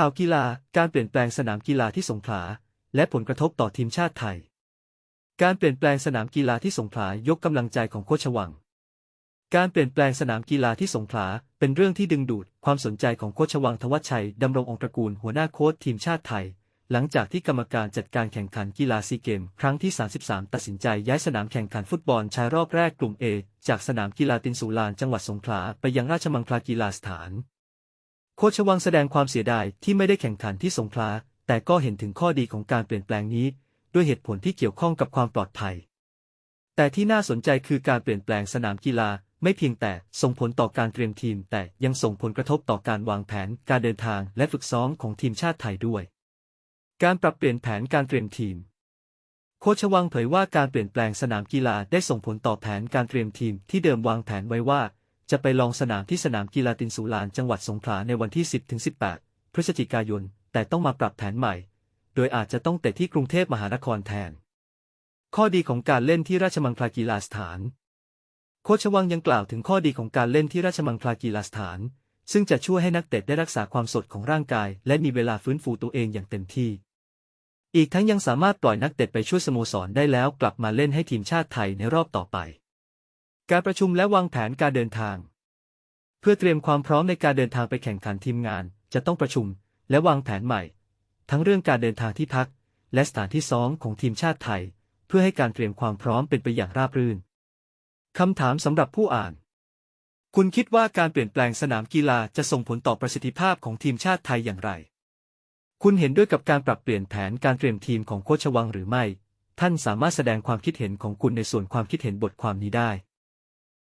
ข่าวกีฬา การเปลี่ยนแปลงสนามกีฬาที่สงขลา และผลกระทบต่อทีมชาติไทย การเปลี่ยนแปลงสนามกีฬาที่สงขลายกกำลังใจของโคชวัง การเปลี่ยนแปลงสนามกีฬาที่สงขลาเป็นเรื่องที่ดึงดูดความสนใจของโคชวังทวัชชัยดำรงองค์ตระกูลหัวหน้าโค้ชทีมชาติไทย หลังจากที่กรรมการจัดการแข่งขันกีฬาซีเกม ครั้งที่ 33 ตัดสินใจย้ายสนามแข่งขันฟุตบอลชายรอบแรกกลุ่ม A จากสนามกีฬาตินสุรานจังหวัดสงขลาไปยังราชมังคลากีฬาสถาน โคชวังแสดงความเสียดายที่ไม่ได้แข่งขันที่สงขลาแต่ก็เห็นถึงข้อดีของการเปลี่ยนแปลงนี้ ด้วยเหตุผลที่เกี่ยวข้องกับความปลอดภัย แต่ที่น่าสนใจคือการเปลี่ยนแปลงสนามกีฬาไม่เพียงแต่ส่งผลต่อการเตรียมทีม แต่ยังส่งผลกระทบต่อการวางแผนการเดินทางและฝึกซ้อมของทีมชาติไทยด้วย การปรับเปลี่ยนแผนการเตรียมทีม โคชวังเผยว่าการเปลี่ยนแปลงสนามกีฬาได้ส่งผลต่อแผนการเตรียมทีมที่เดิมวางแผนไว้ว่า จะไปลองสนามที่สนามกีฬาตินสุรานจังหวัดสงขลาในวันที่ 10-18 พฤศจิกายน แต่ต้องมาปรับแผนใหม่ โดยอาจจะต้องเตะที่กรุงเทพมหานครแทน ข้อดีของการเล่นที่ราชมังคลากีฬาสถาน โคชวังยังกล่าวถึงข้อดีของการเล่นที่ราชมังคลากีฬาสถาน ซึ่งจะช่วยให้นักเตะได้รักษาความสดของร่างกาย และมีเวลาฟื้นฟูตัวเองอย่างเต็มที่ อีกทั้งยังสามารถปล่อยนักเตะไปช่วยสโมสรได้แล้วกลับมาเล่นให้ทีมชาติไทยในรอบต่อไป การประชุมและวางแผนการเดินทาง เพื่อเตรียมความพร้อมในการเดินทางไปแข่งขันทีมงาน จะต้องประชุมและวางแผนใหม่ ทั้งเรื่องการเดินทางที่พัก และสถานที่ซ้อมของทีมชาติไทย เพื่อให้การเตรียมความพร้อมเป็นไปอย่างราบรื่นคำถามสำหรับผู้อ่าน คุณคิดว่าการเปลี่ยนแปลงสนามกีฬาจะส่งผลต่อประสิทธิภาพของทีมชาติไทยอย่างไร คุณเห็นด้วยกับการปรับเปลี่ยนแผนการเตรียมทีมของโคชวังหรือไม่ ท่านสามารถแสดงความคิดเห็นของคุณในส่วนความคิดเห็นบทความนี้ได้